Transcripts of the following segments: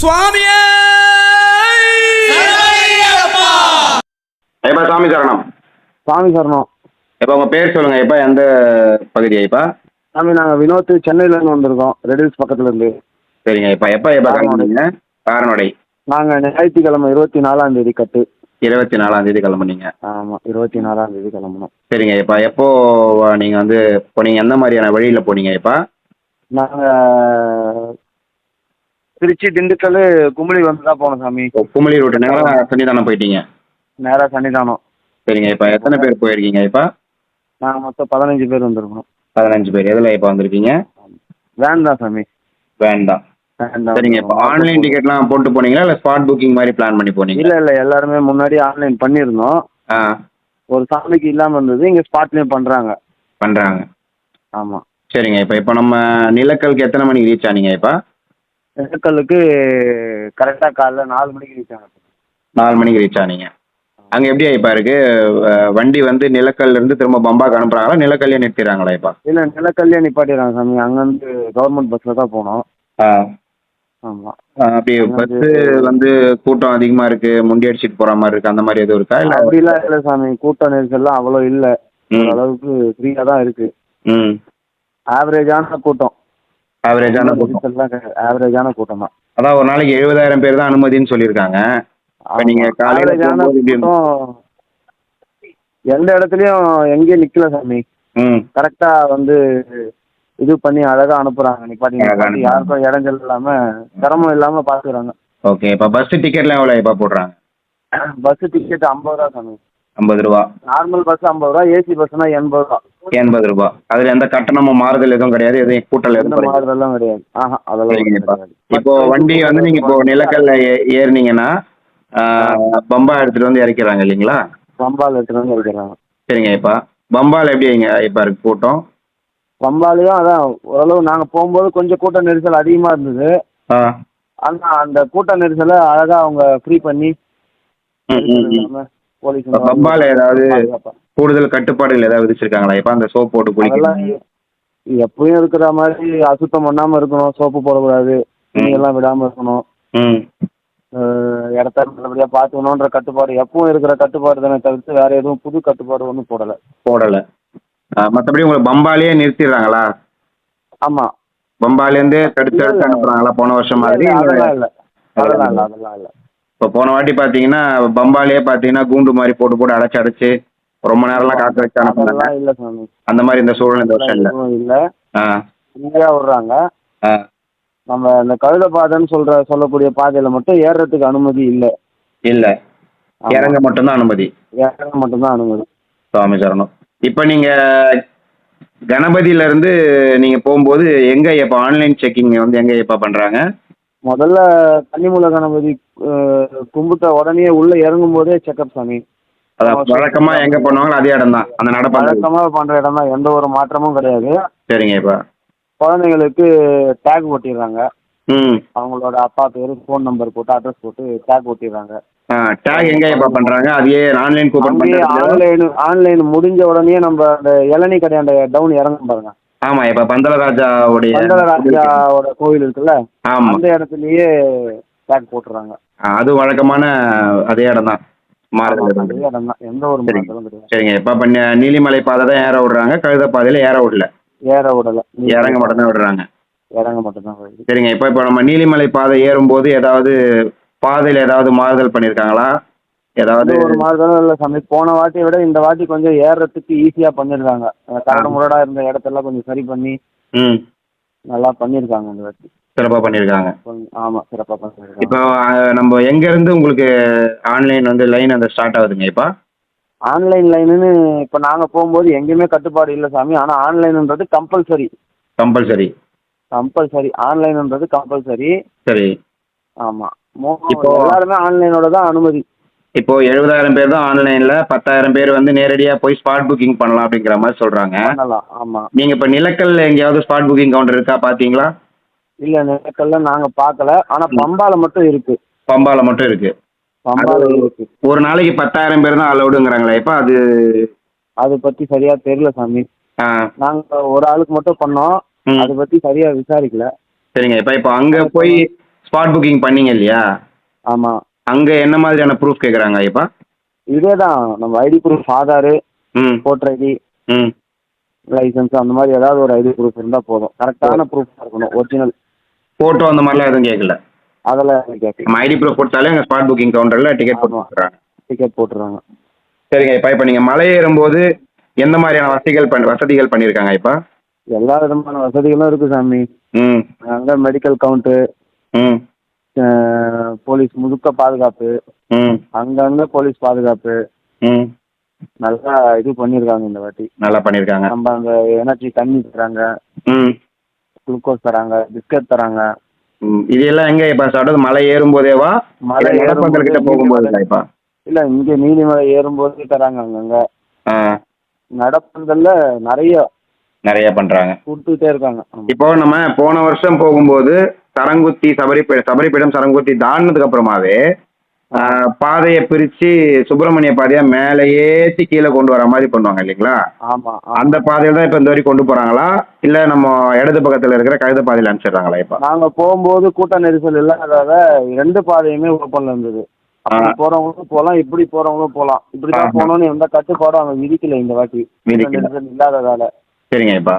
சுவாமியே! சாமி சரணம். சாமி சரணம். இப்போ உங்கள் பேர் சொல்லுங்க ஐப்பா எந்த பகுதி ஐப்பா சாமி நாங்கள் வினோத் சென்னையிலேருந்து வந்திருக்கோம் ரெடில்ஸ் பக்கத்துலேருந்து. சரிங்க ஐப்பா எப்போ எப்போ கிளம்புனீங்க காரனடை நாங்கள் ஞாயிற்றுக்கிழமை இருபத்தி நாலாம் தேதி கட்டு. இருபத்தி நாலாம் தேதி கிளம்புனீங்க. ஆமாம் இருபத்தி நாலாம் தேதி கிளம்பணும் சரிங்க ஐப்பா எப்போ நீங்கள் வந்து போனீங்க? எந்த மாதிரியான வழியில் போனீங்க ஐப்பா நாங்கள் திருச்சி திண்டுக்கல் கும்பலி வந்து தான் போனோம் சாமி. இப்போ குமளி ரோட்டு நேரம் சன்னிதானம் போயிட்டீங்க. நேராக சன்னிதானம். சரிங்க ஐப்பா எத்தனை பேர் போயிருக்கீங்க ஐப்பா நாங்கள் மொத்தம் பதினஞ்சு பேர் வந்திருக்கோம் பதினஞ்சு பேர். எதில் ஐப்பா வந்திருக்கீங்க? வேன் தான் சாமி. வேண்டாம் வேன் தான். சரிங்க இப்போ ஆன்லைன் டிக்கெட்லாம் போட்டு போனீங்களா? இல்லை ஸ்பாட் புக்கிங் மாதிரி பிளான் பண்ணி போனீங்களா? இல்லை இல்லை எல்லாருமே முன்னாடி ஆன்லைன் பண்ணியிருந்தோம். ஆ. ஒரு சாமிக்கு இல்லாமல் இருந்தது. இங்கே ஸ்பாட்லேயும் பண்ணுறாங்க பண்ணுறாங்க ஆமாம் சரிங்க இப்போ இப்போ நம்ம நிலக்கலுக்கு எத்தனை மணிக்கு ரீச் ஆனீங்க ஐப்பா திண்டுக்கல்லுக்கு கரெக்டாக காலைல நாலு மணிக்கு ரீச் ஆனோம் நாலு மணிக்கு ரீச் ஆனீங்க. அங்கே எப்படி ஐப்பா இருக்கு? வண்டி வந்து நிலக்கல்ல இருந்து திரும்ப பம்பாக்கு அனுப்புறாங்களா? நிலக்கல்லே நிறுத்திடுறாங்களா ஐப்பா? இல்லை நிலக்கல்லே நிப்பாட்டிடுறாங்க சாமி. அங்கேருந்து கவர்மெண்ட் பஸ்ஸில் தான் போனோம். ஆ. ஆமாம் அப்படி பஸ்ஸு வந்து கூட்டம் அதிகமாக இருக்கு முண்டி அடிச்சிட்டு போற மாதிரி இருக்கு அந்த மாதிரி எதுவும் இருக்கா? இல்லை அப்படிலாம் இல்லை சாமி. கூட்ட நெரிசல்லாம் அவ்வளோ இல்லை. ம். ஓரளவுக்கு ஃப்ரீயாக தான் இருக்கு. ம். ஆவரேஜான கூட்டம். ஆவரேஜான கூட்டம். ஆவரேஜான கூட்டம் தான். அதான் ஒரு நாளைக்கு எழுபதாயிரம் பேர் தான் அனுமதின்னு சொல்லியிருக்காங்க. இப்போ நீங்க காலையில எந்த இடத்துலையும் எங்கேயும் நிற்கல சாமி. ம். கரெக்டாக வந்து இது பண்ணி அழகா அனுப்புறாங்க. நிப்பாட்டி அழகா நிப்பாட்டி அனுப்புறாங்க. யாருக்கும் இடைஞ்சல் இல்லாம சிரமம் இல்லாம பாத்துக்கிறாங்க. ஓகே இப்போ பஸ் டிக்கெட்லாம் எவ்வளோ ஐப்பா போடுறாங்க? பஸ் டிக்கெட் ஐம்பது ரூபா சாமி. ஐம்பது ரூபா. நார்மல் பஸ் ஐம்பது ரூபா ஏசி பஸ்னா எண்பது ரூபா. எண்பது ரூபா. அதில் எந்த கட்டணமும் மாறுதல் எதுவும் கிடையாது. எதுவும் கூட்டல் எதுவும் இந்த கிடையாது. ஆஹா அதெல்லாம். இப்போ வண்டி வந்து நீங்க இப்போ நிலக்கல்ல ஏறுனீங்கன்னா பம்பா எடுத்துட்டு வந்து இறக்கிறாங்க இல்லைங்களா? பம்பால் எடுத்துட்டு வந்து இருக்கிறாங்க சரிங்க இப்பா பம்பால் எப்படி இப்ப இருக்கு கூட்டம்? பம்பாலையும் அதான் ஓரளவு நாங்க போகும்போது கொஞ்சம் கூட்ட நெரிசல் அதிகமா இருந்தது. ஆ. ஆனா அந்த கூட்ட நெரிசலை அழகா அவங்க ஃப்ரீ பண்ணி போலீஸ் இப்ப பம்பால ஏதாவது கூடுதல் கட்டுப்பாடுகள் ஏதாவது விதிச்சிருக்காங்களா இப்ப அந்த சோப் போட்டு அதெல்லாம் குளிக்கணும் எப்பயும் இருக்கிற மாதிரி அசுத்தம் பண்ணாம இருக்கணும். சோப்பு போடக்கூடாது. எல்லாம் விடாம இருக்கணும். இடத்த நல்லபடியா பார்த்துக்கணுன்ற கட்டுப்பாடு. எப்பவும் இருக்கிற கட்டுப்பாடு தானே தவிர்த்து வேற எதுவும் புது கட்டுப்பாடு ஒன்றும் போடல. போடல. மத்தபடி உங்களுக்கு பம்பாலேயே நிறுத்திடுறாங்களா? ஆமா. பம்பாலேருந்தே தடுத்து தடுத்து. அனுப்புறாங்களா? போன வருஷம் மாதிரி? அதெல்லாம் இல்ல. அதெல்லாம் இல்ல அதெல்லாம் இல்ல. இப்போ போன வாட்டி பாத்தீங்கன்னா பம்பாலேயே பாத்தீங்கன்னா கூண்டு மாதிரி போட்டு போட்டு அடைச்சு அடைச்சு ரொம்ப நேரம்லாம் காக்க வச்சு அனுப்புனாங்க. இல்ல சாமி. அந்த மாதிரி இந்த சூழல் இந்த வருஷம் இல்ல. இல்ல. ஆ. ஃப்ரீயா விடுறாங்க. ஆ. நம்ம இந்த கழுத பாதைன்னு சொல்ற சொல்லக்கூடிய பாதையில மட்டும் ஏறுறதுக்கு அனுமதி இல்ல. இல்ல. இறங்க மட்டும்தான் அனுமதி. ஏற மட்டும்தான் அனுமதி. சுவாமி சரணம். இப்போ நீங்க கணபதியில இருந்து நீங்க போகும்போது எங்க இப்ப ஆன்லைன் செக்கிங் வந்து எங்க இப்ப பண்றாங்க? முதல்ல கன்னிமூல கணபதி கும்பிட்ட உடனே உள்ள இறங்கும் போதே செக்கப் சாமி. அதான் வழக்கமா எங்க பண்ணுவாங்களோ அதே இடம் தான். அந்த நடப்பாங்க வழக்கமா பண்ற இடம் தான். எந்த ஒரு மாற்றமும் கிடையாது. சரிங்க இப்ப. குழந்தைங்களுக்கு டேக் ஒட்டிடுறாங்க. ம். அவங்களோட அப்பா பேரு ஃபோன் நம்பர் போட்டு அட்ரஸ் போட்டு டேக் ஒட்டிடுறாங்க. டேக் எங்க இப்ப பண்றாங்க? அதையே ஆன்லைன் கூப்பன் பண்றது ஆன்லைன் ஆன்லைன் முடிஞ்ச உடனே நம்ம அந்த இளநீ கடையாண்ட டவுன் இறங்கும் பாருங்க. ஆமா இப்ப பந்தலராஜாவுடைய பந்தலராஜாவோட கோவில் இருக்குல்ல ஆமா. அந்த இடத்துலயே டேக் போட்டுறாங்க. அது வழக்கமான அதே இடம் தான் மாறுதல். இடம் தான் எந்த ஒரு சரிங்க. இப்ப இப்ப நீலிமலை பாதை தான் ஏற விடுறாங்க கழுத பாதையில ஏற விடல. ஏற விடல. இறங்க மட்டும் தான் விடுறாங்க. இறங்க மட்டும் தான் சரிங்க. இப்போ இப்போ நம்ம நீலிமலை பாதை ஏறும்போது ஏதாவது பாதையில் ஏதாவது மாறுதல் பண்ணியிருக்காங்களா? ஏதாவது ஒரு மாறுதலும் இல்ல சாமி. போன வாட்டியை விட இந்த வாட்டி கொஞ்சம் ஏறுறதுக்கு ஈஸியா பண்ணிருக்காங்க. அந்த கரடு முரடா இருந்த இடத்தெல்லாம் கொஞ்சம் சரி பண்ணி நல்லா பண்ணிருக்காங்க இந்த வாட்டி. சிறப்பாக பண்ணியிருக்காங்க ஆமா சிறப்பா பண்ணிருக்காங்க. இப்போ நம்ம எங்கேருந்து உங்களுக்கு ஆன்லைன் வந்து லைன் அந்த ஸ்டார்ட் ஆகுதுங்க இப்போ? ஆன்லைன் லைனுன்னு இப்ப நாங்க போகும்போது எங்கேயுமே கட்டுப்பாடு இல்ல சாமி. ஆனா ஆன்லைன்ன்றது கம்பல்சரி கம்பல்சரி கம்பல்சரி ஆன்லைன்ன்றது கம்பல்சரி சரி. ஆமா. மோ- இப்போ- எல்லாருமே ஆன்லைனோட தான் அனுமதி. இப்போ எழுபதாயிரம் பேர் தான் ஆன்லைனில் பத்தாயிரம் பேர் வந்து நேரடியாக போய் ஸ்பாட் புக்கிங் பண்ணலாம் அப்படிங்கிற மாதிரி சொல்கிறாங்க பண்ணலாம் ஆமா. நீங்கள் இப்போ நிலக்கல்ல எங்கேயாவது ஸ்பாட் புக்கிங் கவுண்டர் இருக்கா பார்த்தீங்களா இல்ல நிலக்கல்ல நாங்க பார்க்கல ஆனா பம்பால மட்டும் இருக்கு. பம்பால மட்டும் இருக்கு. பம்பால இருக்கு. ஒரு நாளைக்கு பத்தாயிரம் பேர் தான் அலௌடுங்கிறாங்களே இப்போ அது அதை பத்தி சரியா தெரியல சாமி. ஆ. நாங்க ஒரு ஆளுக்கு மட்டும் பண்ணோம். அதை பத்தி சரியா விசாரிக்கல. சரிங்க இப்போ இப்போ அங்கே போய் ஸ்பாட் புக்கிங் பண்ணீங்க இல்லையா? ஆமாம் அங்கே என்ன மாதிரியான ப்ரூஃப் கேட்குறாங்க ஐயப்பா? இதே தான் நம்ம ஐடி ப்ரூஃப் ஆதார் ம். ஓட்டர் ஐடி ம். லைசன்ஸ் அந்த மாதிரி ஏதாவது ஒரு ஐடி ப்ரூஃப் இருந்தால் போதும். கரெக்டான ப்ரூஃப் இருக்கணும் ஒரிஜினல் ஃபோட்டோ அந்த மாதிரிலாம் எதுவும் கேட்கல அதெல்லாம் கேட்கல நம்ம ஐடி ப்ரூஃப் கொடுத்தாலே அங்கே ஸ்பாட் புக்கிங் கவுண்டரில் டிக்கெட் போட்டு ஆமா. கொடுக்குறாங்க டிக்கெட் போட்டுருவாங்க. சரிங்க இப்போ இப்போ நீங்கள் மலை ஏறும்போது எந்த மாதிரியான வசதிகள் பண்ண வசதிகள் பண்ணியிருக்காங்க இப்போ எல்லா விதமான வசதிகளும் இருக்குது சாமி. ம். அங்கே மெடிக்கல் கவுண்ட்டு ம். போலீஸ் முழுக்க பாதுகாப்பு. அங்கங்கே போலீஸ் பாதுகாப்பு. நல்லா இது பண்ணியிருக்காங்க இந்த வாட்டி. நல்லா பண்ணியிருக்காங்க நம்ம அங்கே எனர்ஜி தண்ணி தராங்க. குளுக்கோஸ் தராங்க பிஸ்கட் தராங்க. இது எல்லாம் எங்கே இப்போ சாப்பிட்டது மலை ஏறும்போதேவா? மலை மலை நடப்பந்தல் கிட்ட போகும்போது இல்லைப்பா இல்லை இங்கே நீலிமலை ஏறும்போது தராங்க அங்கங்கே. நடப்பந்தல்ல நிறைய நிறைய பண்ணுறாங்க கொடுத்துட்டே இருக்காங்க. இப்போ நம்ம போன வருஷம் போகும்போது சரங்குத்தி சபரிப்பீடம் சபரிப்பீடம் சரங்குத்தி தாண்டினதுக்கு அப்புறமாவே பாதையை பிரிச்சு சுப்பிரமணிய பாதையா மேலே ஏற்றி கீழே கொண்டு வர மாதிரி பண்ணுவாங்க இல்லைங்களா? ஆமா. அந்த பாதையில் தான் இப்போ இந்த வரைக்கும் கொண்டு போறாங்களா? இல்ல நம்ம இடது பக்கத்துல இருக்கிற கழுத பாதையில் அனுப்பிச்சிடுறாங்களா இப்போ? நாங்க போகும்போது கூட்ட நெரிசல் இல்லாததால ரெண்டு பாதையுமே ஓப்பன்ல இருந்தது. அப்படி. போறவங்களும் போகலாம் இப்படி போறவங்களும் போகலாம் இப்படிதான் ஆஹா. போகணும்னு எந்த கட்டுப்பாடும் அவங்க விதிக்கல இந்த வாட்டி. இல்லாததால. சரிங்க இப்போ.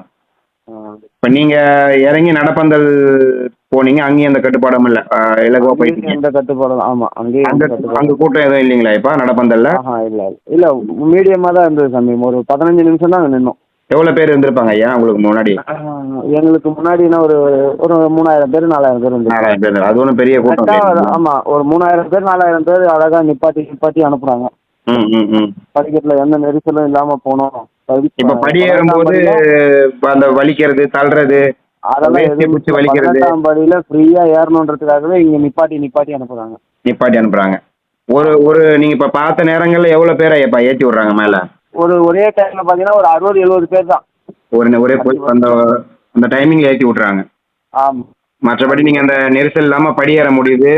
இப்போ நீங்க இறங்கி நடப்பந்தல் போனீங்க அங்கேயும் எந்த கட்டுப்பாடும் இல்லை. இலகுவா போயிட்டீங்க. எந்த கட்டுப்பாடும் ஆமா அங்கேயும் அங்க கூட்டம் எதுவும் இல்லைங்களா இப்போ நடப்பந்தல்ல? ஆஹா இல்ல இல்ல. மீடியமா தான் இருந்தது சாமி. ஒரு பதினஞ்சு நிமிஷம் தான் அங்க நின்னோம். எவ்வளவு பேர் இருந்திருப்பாங்க ஐயா உங்களுக்கு முன்னாடி? எங்களுக்கு முன்னாடினா ஒரு ஒரு மூணாயிரம் பேர் நாலாயிரம் பேர் இருந்தது நாலாயிரம் பேர் அது ஒன்றும் பெரிய கூட்டம் கரெக்டா. ஆமா ஒரு மூணாயிரம் பேர் நாலாயிரம் பேர் அழகா நிப்பாட்டி நிப்பாட்டி அனுப்புறாங்க ம் ம் ம். படிக்கட்டுல எந்த நெரிசலும் இல்லாம போனோம். இப்போ படி ஏறும்போது அந்த வலிக்கிறது தள்ளுறது அதெல்லாம் படியில ஃப்ரீயா ஏறணுன்றதுக்காகவே இங்க நிப்பாட்டி நிப்பாட்டி அனுப்புறாங்க. நிப்பாட்டி அனுப்புறாங்க. ஒரு ஒரு நீங்க இப்ப பார்த்த நேரங்கள்ல எவ்வளவு பேரை இப்ப ஏத்தி விடுறாங்க மேல? ஒரு ஒரே டைம்ல பாத்தீங்கன்னா ஒரு அறுபது எழுபது பேர் தான். ஒரு ஒரே போய் அந்த அந்த டைமிங்ல ஏத்தி விட்டுறாங்க. ஆமா. மற்றபடி நீங்க அந்த நெரிசல் இல்லாம படி ஏற முடியுது.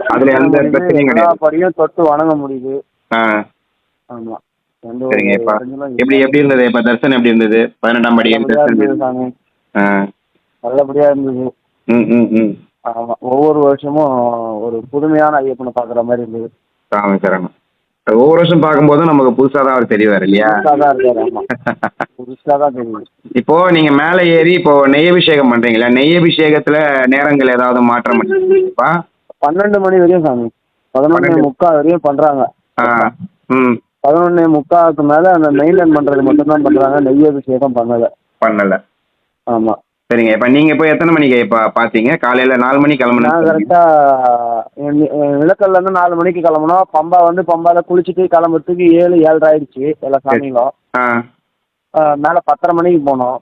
அதுல எந்த பிரச்சனையும் கிடையாது. படியும் தொட்டு வணங்க முடியுது. ஆ. ஆமா. சரிங்க இப்ப. எப்படி எப்படி இருந்தது? இப்ப தரிசனம் எப்படி இருந்தது? பதினெட்டாம் படி நல்லபடியா நல்லபடியா இருந்தது. ம் ம் ம். ஆமா ஒவ்வொரு வருஷமும் ஒரு புதுமையான ஐயப்பனை பாக்குற மாதிரி இருந்தது. சாமி சரணம் ஒவ்வொரு வருஷம் பார்க்கும்போது நமக்கு புதுசா தான் அவர் தெரிவார் இல்லையா? புதுசா தான் இருக்காரு ஆமா. புதுசா தான் தெரியுது இப்போ நீங்க மேலே ஏறி இப்போ நெய் அபிஷேகம் பண்றீங்களா? நெய் அபிஷேகத்துல நேரங்கள் ஏதாவது மாற்றம் பண்ணிருக்கீங்களா? பன்னெண்டு மணி வரையும் சாமி. பதினொன்னே. முக்கால் வரையும் பண்றாங்க. ம். பதினொன்னே முக்காலுக்கு மேல அந்த மெயின்டைன் பண்றது மட்டும்தான் பண்றாங்க நெய் அபிஷேகம் பண்ணல. பண்ணல. ஆமா. சரிங்க. இப்போ நீங்க போய் எத்தனை மணிக்கு இப்போ பார்த்தீங்க காலையில நாலு மணிக்கு நான் கிளம்புனீங்க கரெக்டா நிலக்கல்ல இருந்து நாலு மணிக்கு கிளம்பணும் பம்பா வந்து பம்பால குளிச்சுட்டு கிளம்புறதுக்கு ஏழு ஏழரை ஆயிடுச்சு. எல்லா சாமிங்களும். ஆ. மேல பத்தரை மணிக்கு போனோம்.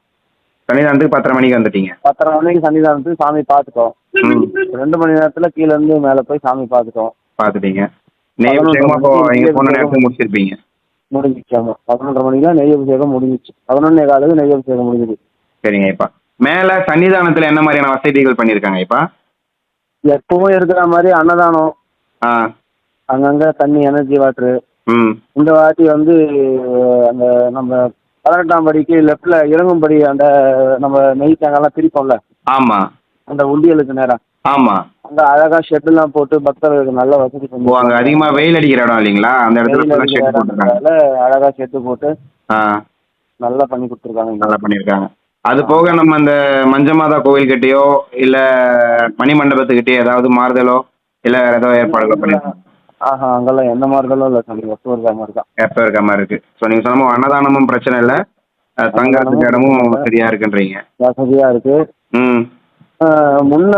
சன்னிதானத்துக்கு பத்தரை மணிக்கு வந்துட்டீங்க. பத்தரை மணிக்கு சன்னிதானத்துக்கு சாமி பார்த்துட்டோம் ரெண்டு மணி நேரத்துல கீழ இருந்து மேல போய் சாமி பார்த்துட்டோம் பார்த்துட்டீங்க நெய் பதினொன்று அபிஷேகமா இப்போ மணிக்கு நீங்க போன நெய் நேரத்துக்கு முடிச்சிருப்பீங்க. முடிஞ்சிச்சு பதினொன்றரை மணிக்கு நெய் அபிஷேகம் முடிஞ்சிச்சு. பதினொன்னே காலுக்கு நெய் அபிஷேகம் முடிஞ்சுது. சரிங்க இப்பா. மேல சன்னிதானத்துல என்ன மாதிரியான வசதிகள் பண்ணியிருக்காங்க இப்பா? எப்பவும் இருக்கிற மாதிரி அன்னதானம் அங்கங்க தண்ணி எனர்ஜி வாட்டரு இந்த வாட்டி வந்து அந்த நம்ம பதினெட்டாம் படிக்கு லெஃப்ட்ல இறங்கும்படி அந்த நம்ம நெய் தேங்காய்லாம் பிரிப்போம்ல? ஆமா. அந்த உண்டியலுக்கு நேரம் ஆமா. அங்க அழகா ஷெட்லாம் போட்டு பக்தர்களுக்கு நல்ல வசதி பண்ணி ஓ அங்க அதிகமா வெயில் அடிக்கிற இடம் இல்லைங்களா? அந்த இடத்துல ஷெட் போட்டுருக்காங்க. அழகா ஷெட்டு போட்டு நல்லா பண்ணி கொடுத்துருக்காங்க. நல்லா பண்ணியிருக்காங்க அது போக நம்ம அந்த மஞ்சமாதா கோவில்கிட்டயோ இல்ல மணிமண்டபத்துக்கிட்டயோ ஏதாவது மாறுதலோ இல்ல வேற ஏதோ ஏற்பாடுகள் பண்ணிருக்காங்க ஆஹா அங்கெல்லாம் எந்த மாதிரிதெல்லாம் இல்லை சாமி எப்போ இருக்கிற மாதிரி தான். எப்போ இருக்க மாதிரி இருக்கு. ஸோ நீங்க சொன்ன அன்னதானமும் பிரச்சனை இல்லை. தங்கறதுக்கு இடமும் சரியா இருக்குன்றீங்க. வசதியா இருக்கு. ம். முன்ன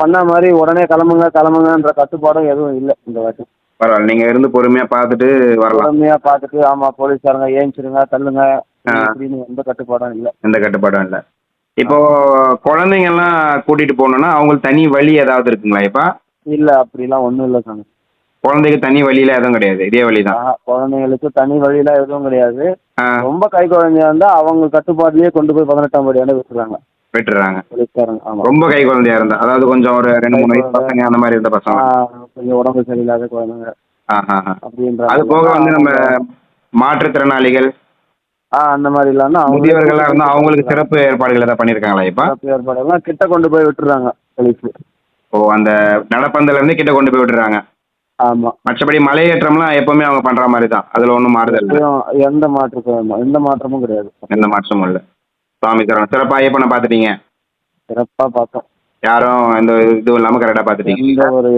பண்ண மாதிரி உடனே கிளம்புங்க கிளம்புங்கன்ற கட்டுப்பாடும் எதுவும் இல்லை இந்த வாட்டி. பரவாயில்ல. நீங்க இருந்து பொறுமையா பார்த்துட்டு வரலாம். பொறுமையா பார்த்துட்டு ஆமா போலீஸ்காரங்க ஏஞ்சிருங்க தள்ளுங்க. எந்த கட்டுப்பாடும் இல்லை. எந்த கட்டுப்பாடும் இல்லை. இப்போ குழந்தைங்கெல்லாம் கூட்டிட்டு போகணும்னா அவங்களுக்கு தனி வழி ஏதாவது இருக்குங்களா இப்போ? இல்ல அப்படிலாம் ஒண்ணும் இல்லை சாமி. குழந்தைக்கு தனி வழியில எதுவும் கிடையாது இதே வழி தான். குழந்தைங்களுக்கு தனி வழியில எதுவும் கிடையாது. ரொம்ப கை குழந்தையா இருந்தா அவங்க கட்டுப்பாட்டிலேயே கொண்டு போய் பதினெட்டாம் படியாண்டு விட்டுறாங்க. விட்டுறாங்க. ரொம்ப கை குழந்தையா இருந்தா அதாவது கொஞ்சம் ஒரு ரெண்டு மூணு வயசு பசங்க அந்த மாதிரி இருந்த பசங்க. கொஞ்சம் உடம்பு சரியில்லாத குழந்தைங்க. அது போக வந்து நம்ம மாற்றுத்திறனாளிகள் ஆ அந்த மாதிரி இல்லாம அவங்க முதியவர்களா இருந்தா அவங்களுக்கு சிறப்பு ஏற்பாடுகள் ஏதாவது பண்ணிருக்காங்களா இப்ப? சிறப்பு ஏற்பாடெல்லாம் கிட்ட கொண்டு போய் விட்டுறாங்க போலீஸ். ஓ அந்த நடப்பந்தல இருந்து கிட்ட கொண்டு போய் விட்டுறாங்க. ஆமா. மற்றபடி மலையேற்றம்லாம் எப்பவுமே அவங்க பண்ற மாதிரி தான். அதுல ஒன்றும் மாறுதல் இல்லை. எந்த மாற்றமும் எந்த மாற்றமும் கிடையாது. எந்த மாற்றமும் இல்லை. சுவாமி சரணம் சிறப்பா ஐயப்பனை பார்த்துட்டீங்க. சிறப்பா பார்த்தோம். யாரும் எந்த இதுவும் இல்லாம கரெக்டா பார்த்துட்டீங்க. எந்த ஒரு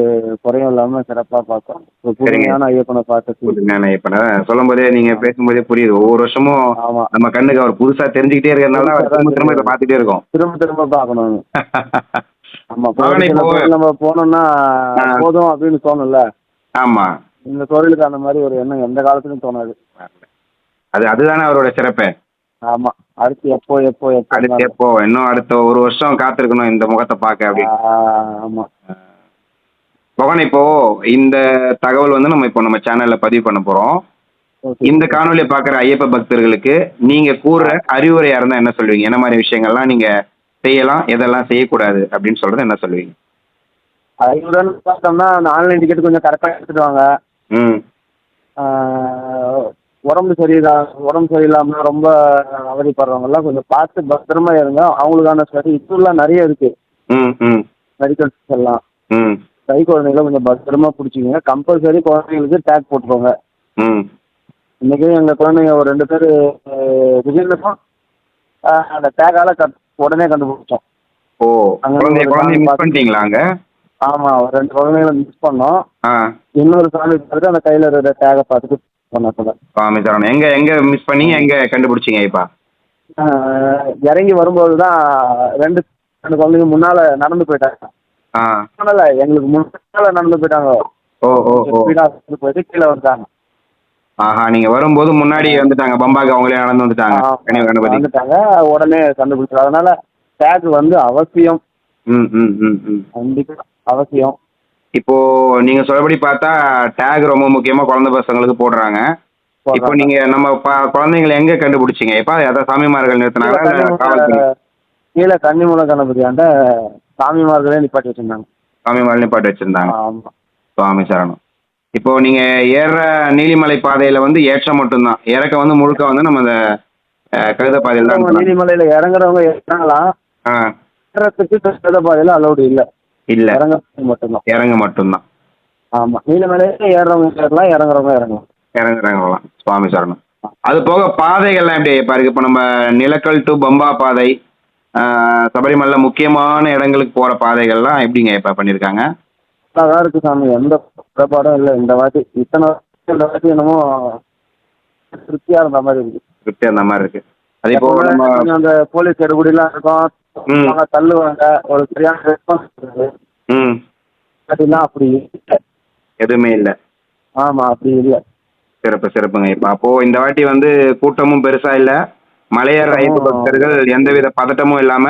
குறையும் இல்லாம சிறப்பா பார்த்தோம். ஒரு புதுமையான ஐயப்பனை பார்த்து புதுமையான ஐயப்பனை சொல்லும் போதே நீங்க பேசும்போதே புரியுது. ஒவ்வொரு வருஷமும் ஆமா. நம்ம கண்ணுக்கு அவர் புதுசா தெரிஞ்சுக்கிட்டே இருக்கிறதுனால அவர் திரும்ப திரும்ப இதை பார்த்துட்டே இருக்கோம். திரும்ப திரும்ப பார்க்கணும். ஆமா பவனி நம்ம போனோம்னா. போதும் அப்படின்னு தோணும்ல. ஆமா. இந்த கோயிலுக்கு அந்த மாதிரி ஒரு எண்ணம் எந்த காலத்துலயும் தோணாது. அது அதுதானே அவரோட சிறப்பே. ஆமா. அடுத்து எப்போ எப்போ எப்போ அடுத்து எப்போ? இன்னும் அடுத்த ஒரு வருஷம் காத்திருக்கணும் இந்த முகத்தை பார்க்க அப்படின்னு. பகவான் இப்போ இந்த தகவல் வந்து நம்ம இப்போ நம்ம சேனல்ல பதிவு பண்ண போறோம். இந்த காணொலியை பார்க்குற ஐயப்ப பக்தர்களுக்கு நீங்க கூறுற அறிவுரையா இருந்தா என்ன சொல்லுவீங்க? என்ன மாதிரி விஷயங்கள்லாம் நீங்க செய்யலாம் எதெல்லாம் செய்யக்கூடாது அப்படின்னு சொல்றது என்ன சொல்லுவீங்க? ஐயுடன் பார்த்தோம்னா அந்த ஆன்லைன் டிக்கெட் கொஞ்சம் கரெக்டாக எடுத்துட்டு வாங்க. உடம்பு சரியில்லா உடம்பு சரியில்லாம ரொம்ப அவதிப்படுறவங்கலாம் கொஞ்சம் பார்த்து பத்திரமா இருங்க. அவங்களுக்கான சரி இதுலாம் நிறைய இருக்கு. ம் ம். மெடிக்கல்ஸ் எல்லாம். ம். கை குழந்தைகளை கொஞ்சம் பத்திரமா பிடிச்சிங்க கம்பல்சரி குழந்தைங்களுக்கு டேக் போட்டுக்கோங்க. ம். இன்னைக்கு எங்கள் குழந்தைங்க ஒரு ரெண்டு பேர் திடீர்னுக்கும் அந்த டேக்கால கட் உடனே கண்டுபிடிச்சோம். ஓ அங்க குழந்தைய குழந்தைய மிஸ் பண்ணிட்டீங்களா அங்க? ஆமாம் ஒரு ரெண்டு குழந்தைங்களை மிஸ் பண்ணோம். ஆ. இன்னொரு சாமி பார்த்துட்டு அந்த கையில் இருக்கிற டேகை பார்த்துட்டு பண்ண சொல்ல. சுவாமி சரணம். எங்க எங்க மிஸ் பண்ணி எங்க கண்டுபிடிச்சீங்க இப்பா இறங்கி வரும்போது தான் ரெண்டு ரெண்டு குழந்தைங்க முன்னால நடந்து போயிட்டாங்க. ஆ. எங்களுக்கு முன்னால நடந்து போயிட்டாங்க. ஓ ஓ ஓ. ஸ்பீடா நடந்து போயிட்டு கீழே வந்துட்டாங்க. ஆஹா நீங்க வரும்போது முன்னாடி வந்துட்டாங்க. பம்பாக்கு அவங்களே நடந்து வந்துட்டாங்க. ஆஹ் கனிவு கணபதி. வந்துட்டாங்க உடனே கண்டுபிடிச்சோம் அதனால டேக் வந்து அவசியம். ம் ம் ம் ம். கண்டிப்பா அவசியம். இப்போ நீங்க சொல்றபடி பார்த்தா டேக் ரொம்ப முக்கியமா குழந்தை பசங்களுக்கு போடுறாங்க. இப்போ நீங்க நம்ம குழந்தைங்களை எங்க கண்டுபிடிச்சீங்க? இப்ப அதான் சாமிமார்கள் நிறுத்தினாங்க கீழே கன்னிமூலம் கணபதியாண்ட சாமிமார்களே நிப்பாட்டி வச்சிருந்தாங்க. சாமிமார்கள் பாட்டு வச்சிருந்தாங்க. ஆமா. சுவாமி சரணம். இப்போ நீங்க ஏறுற நீலிமலை பாதையில வந்து ஏற்றம் மட்டும்தான். இறக்க வந்து முழுக்க வந்து நம்ம இந்த அஹ், கழுத பாதையில் தான். நீதிமலையில இறங்குறவங்க இறங்கலாம் இறங்கறதுக்கு கஷ்ட பாதையில அலௌடு இல்ல. இல்ல. இறங்குறது மட்டும்தான். இறங்க மட்டும்தான். ஆமா. நீலமலையில ஏறுறவங்க ஏறலாம் இறங்குறவங்க இறங்கலாம். இறங்குறாங்களாம் சுவாமி சரணம். அது போக பாதைகள்லாம் எப்படி? இப்போ இருக்கு. இப்போ நம்ம நிலக்கல் டு பம்பா பாதை சபரிமலை முக்கியமான இடங்களுக்கு போற பாதைகள்லாம் எப்படிங்க இப்போ பண்ணியிருக்காங்க அதான் இருக்கு சாமி. எந்த குறைபாடும் இல்லை. இந்த வாட்டி இத்தனை வருஷம் இந்த வாட்டி என்னமோ திருப்தியா இருந்த மாதிரி இருக்கு. திருப்தி அந்த மாதிரி இருக்கு. அது எப்பவுமே நம்ம அந்த போலீஸ் எடுபடிலாம் இருக்கும். அவங்க தள்ளுவாங்க. ஒரு சரியான ரெஸ்பான்ஸ் ம். அப்படிலாம் அப்படி எதுவுமே இல்லை. ஆமா அப்படி இல்லை. சிறப்பு சிறப்புங்க. இப்போ அப்போ இந்த வாட்டி வந்து கூட்டமும் பெருசா இல்ல. மலையேற ஐயப்ப பக்தர்கள் எந்தவித பதட்டமும் இல்லாம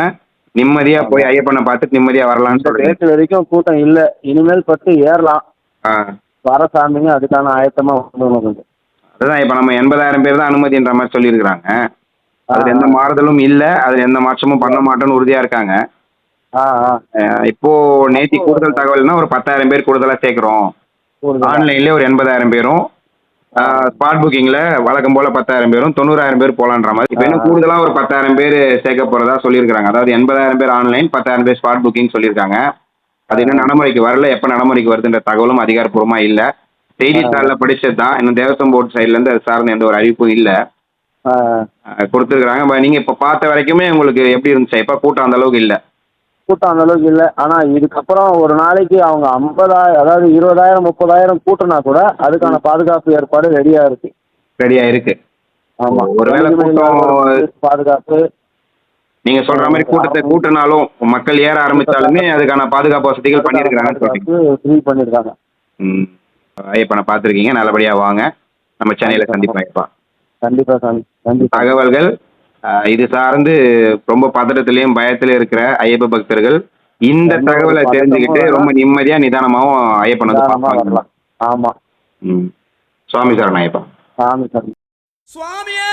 நிம்மதியா போய் ஐயப்பனை பார்த்துட்டு நிம்மதியா வரலாம்னு டேட் வரைக்கும் கூட்டம் இல்லை. இனிமேல் பட்டு ஏறலாம். வர சாமிங்க அதுக்கான ஆயத்தமா அதுதான் இப்போ நம்ம எண்பதாயிரம் பேர் தான் அனுமதின்ற மாதிரி சொல்லியிருக்கிறாங்க. அதுல எந்த மாறுதலும் இல்ல. அதுல எந்த மாற்றமும் பண்ண மாட்டோம்னு உறுதியா இருக்காங்க. இப்போ நேத்தி கூடுதல் தகவல்னா ஒரு பத்தாயிரம் பேர் கூடுதலா சேர்க்கிறோம். ஆன்லைன்ல ஒரு எண்பதாயிரம் பேரும் ஸ்பாட் புக்கிங்ல வழக்கம் போல பத்தாயிரம் பேரும் தொண்ணூறாயிரம் பேர் போலான்ற மாதிரி. இப்போ இன்னும் கூடுதலா ஒரு பத்தாயிரம் பேர் சேர்க்க போறதா சொல்லியிருக்காங்க அதாவது எண்பதாயிரம் பேர் ஆன்லைன் பத்தாயிரம் பேர் ஸ்பாட் புக்கிங் சொல்லியிருக்காங்க. அது இன்னும் நடைமுறைக்கு வரல. எப்போ நடைமுறைக்கு வருதுன்ற தகவலும் அதிகாரப்பூர்வமா இல்ல. செய்தித்தாளில் படிச்சது தான் இன்னும் தேவஸ்வம் போர்டு சைட்ல இருந்து அது சார்ந்த எந்த ஒரு அறிவிப்பும் இல்ல. ஆ, அஹ் கொடுத்திருக்காங்க ப- நீங்க இப்ப பார்த்த வரைக்குமே உங்களுக்கு எப்படி இருந்துச்சு? இப்ப கூட்டம் அந்த அளவுக்கு இல்ல. கூட்டம் அந்த அளவுக்கு இல்லை. ஆனா இதுக்கப்புறம் ஒரு நாளைக்கு அவங்க ஐம்பதாயிரம் அதாவது இருபதாயிரம் முப்பதாயிரம் கூட்டம்னா கூட அதுக்கான பாதுகாப்பு ஏற்பாடு ரெடியா இருக்கு. ரெடியா இருக்கு. ஆமா. ஒருவேளை கூட்டம் பாதுகாப்பு. நீங்க சொல்ற மாதிரி கூட்டத்தை கூட்டினாலும் மக்கள் ஏற ஆரம்பிச்சாலுமே அதுக்கான பாதுகாப்பு வசதிகள் பண்ணியிருக்கிறாங்கன்னு பண்ணிருக்காங்க ம். ஐயப்பனை பார்த்துருக்கீங்க. நல்லபடியா வாங்க. நம்ம சென்னையில சந்திப்போம் ஐயப்பா கண்டிப்பா சாமி. தகவல்கள் இது சார்ந்து ரொம்ப பதட்டத்திலையும் பயத்திலும் இருக்கிற ஐயப்ப பக்தர்கள் இந்த தகவலை தெரிஞ்சுக்கிட்டு. ரொம்ப நிம்மதியா நிதானமாவும் ஐயப்பன் பார்ப்பாங்க ஆமா. ம். சுவாமி சரணம் ஐயப்பா. சாமி சாமி சுவாமியே!